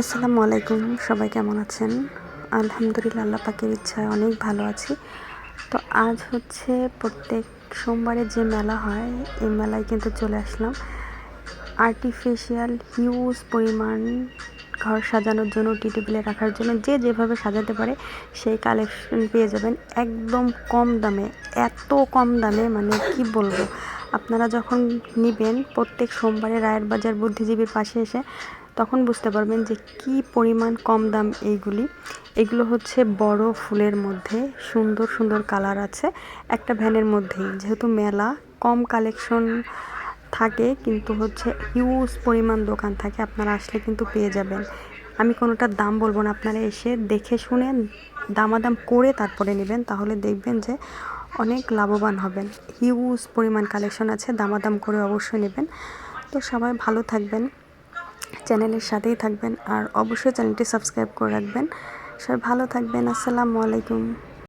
আসসালামু আলাইকুম, সবাই কেমন আছেন? আলহামদুলিল্লাহ, আল্লাহ পাকের ইচ্ছায় অনেক ভালো আছি। তো আজ হচ্ছে প্রত্যেক সোমবারে যে মেলা হয়, এই মেলায় কিন্তু চলে আসলাম। আর্টিফিশিয়াল হিউজ পরিমাণ ঘর সাজানোর জন্য টি টেবিলে রাখার জন্য যে যেভাবে সাজাতে পারে, সেই কালেকশন পেয়ে যাবেন একদম কম দামে, এত কম দামে মানে কি বলব? আপনারা যখন নেবেন, প্রত্যেক সোমবারে রায়ের বাজার বুদ্ধিজীবীর পাশে এসে তখন বুঝতে পারবেন যে কি পরিমাণ কম দাম এইগুলি। এগুলো হচ্ছে বড় ফুলের মধ্যে, সুন্দর সুন্দর কালার আছে একটা ভ্যানের মধ্যেই। যেহেতু মেলা, কম কালেকশন থাকে, কিন্তু হচ্ছে হিউজ পরিমাণ দোকান থাকে, আপনারা আসলে কিন্তু পেয়ে যাবেন। আমি কোনোটার দাম বলব না, আপনারা এসে দেখে শুনে দামাদাম করে তারপরে নেবেন, তাহলে দেখবেন যে অনেক লাভবান হবেন। হিউজ পরিমাণ কালেকশন আছে, দামাদাম করে অবশ্যই নেবেন। তো সবাই ভালো থাকবেন। চ্যানেলের সাথেই থাকবেন আর অবশ্যই চ্যানেলটি সাবস্ক্রাইব করে রাখবেন। সবাই ভালো থাকবেন। আসসালামু আলাইকুম।